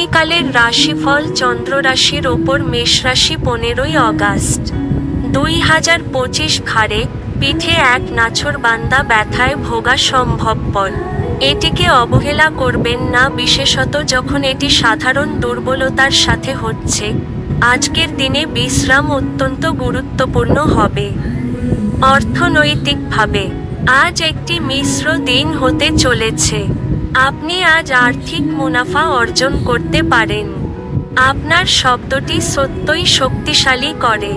আগামীকালের রাশিফল চন্দ্র রাশির ওপর মেষ রাশি পনেরোই অগাস্ট। দুই হাজার পঁচিশ ঘাড়ে পিঠে এক নাছর বান্দা ব্যথায় ভোগা সম্ভবপর। এটিকে অবহেলা করবেন না, বিশেষত যখন এটি সাধারণ দুর্বলতার সাথে হচ্ছে। আজকের দিনে বিশ্রাম অত্যন্ত গুরুত্বপূর্ণ হবে। অর্থনৈতিকভাবে আজ একটি মিশ্র দিন হতে চলেছে। আপনি আজ আর্থিক মুনাফা অর্জন করতে পারেন। আপনার শব্দটি সত্যই শক্তিশালী করে।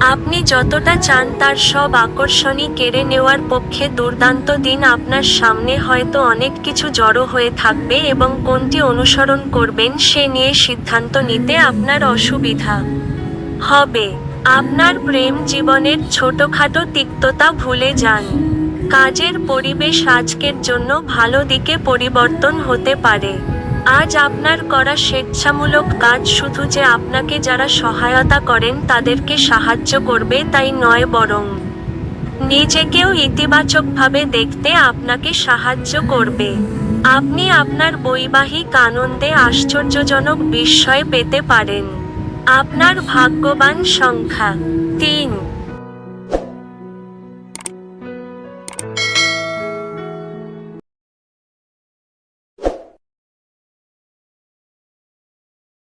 আপনি যতটা চান তার সব আকর্ষণই কেড়ে নেওয়ার পক্ষে দুর্দান্ত দিন আপনার সামনে হয়তো অনেক কিছু জড়ো হয়ে থাকবে এবং কোনটি অনুসরণ করবেন সে নিয়ে সিদ্ধান্ত নিতে আপনার অসুবিধা হবে। আপনার প্রেম জীবনের ছোটখাটো তিক্ততা ভুলে যান। কাজের পরিবেশ আজকের জন্য ভালো দিকে পরিবর্তন হতে পারে। আজ আপনার করা স্বেচ্ছামূলক কাজ শুধু যে আপনাকে যারা সহায়তা করেন তাদেরকে সাহায্য করবে তাই নয় বরং নিজেকেও ইতিবাচকভাবে দেখতে আপনাকে সাহায্য করবে। আপনি আপনার বৈবাহিক আনন্দে আশ্চর্যজনক বিস্ময় পেতে পারেন। আপনার ভাগ্যবান সংখ্যা। তিন।